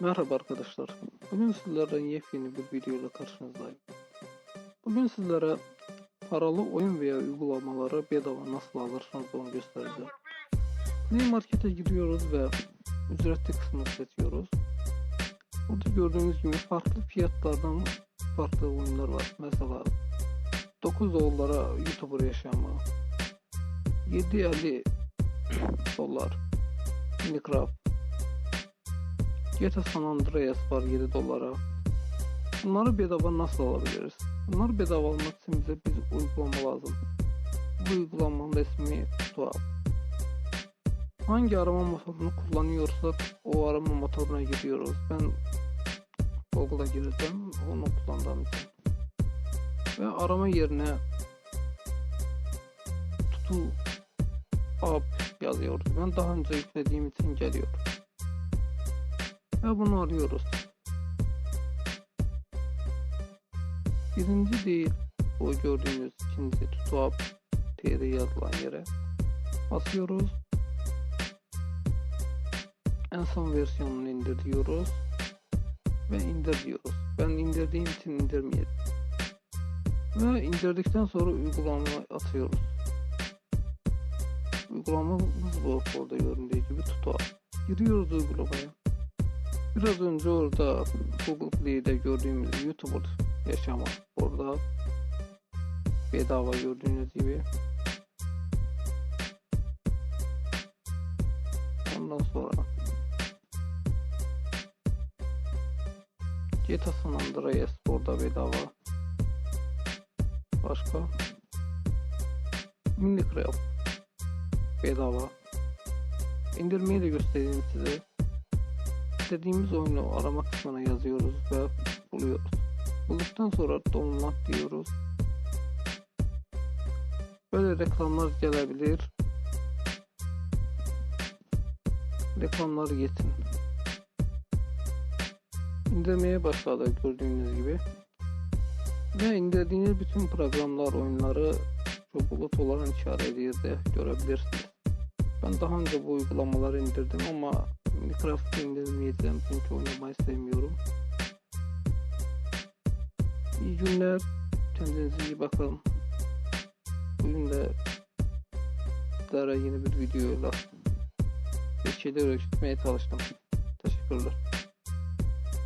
Merhaba arkadaşlar. Bugün sizlerden yepyeni bir video ile karşınızdayım. Bugün sizlere paralı oyun veya uygulamaları bedava nasıl alırsınız onu göstereceğim. Play Market'e giriyoruz ve ücretli kısmını seçiyoruz. Burada gördüğünüz gibi farklı fiyatlardan farklı oyunlar var. Mesela 9 dolara YouTuber yaşamı, 7.50 dolar Minecraft GTA San Andreas var 7 dolara. Bunları bedava nasıl alabiliriz? Bunları bedava almak için bize bir uygulama lazım. Bu uygulamanın ismi Tuhaf. Hangi arama motorunu kullanıyorsak o arama motoruna giriyoruz. Ben Google'a gireceğim onu kullandığım için. Ve arama yerine tutu app yazıyoruz. Ben daha önce yüklediğim için geliyor. Ve bunu arıyoruz. Birinci değil o gördüğünüz ikinci tutup tr yazılan yere basıyoruz. En son versiyonunu indir diyoruz. Ve indir diyoruz. Ben indirdiğim için indirmeyelim. Ve indirdikten sonra uygulamayı atıyoruz. Uygulamamız bu orada göründüğü gibi tutup. Giriyoruz uygulamaya. Biraz önce orada Google Play'de gördüğümüz YouTuber yaşamı orada bedava gördüğünüz gibi. Ondan sonra GTA San Andreas burada bedava. Başka Minecraft bedava. İndirmeyi de göstereyim size istediğimiz oyunu arama kısmına yazıyoruz ve buluyoruz. Bulduktan sonra download diyoruz. Böyle reklamlar gelebilir. Reklamlar yetin. İndirmeye başladı gördüğünüz gibi. Ve indirdiğiniz bütün programlar, oyunları şu bulut olan işaretlerde görebilirsiniz. Ben daha önce bu uygulamaları indirdim ama Minecraft indirmeyeceğim çünkü oynamayı sevmiyorum. İyi günler. Kendinize iyi bakın. Bugün de sizlere yeni bir videoyla bir şeyler öğretmeye çalıştım. Teşekkürler.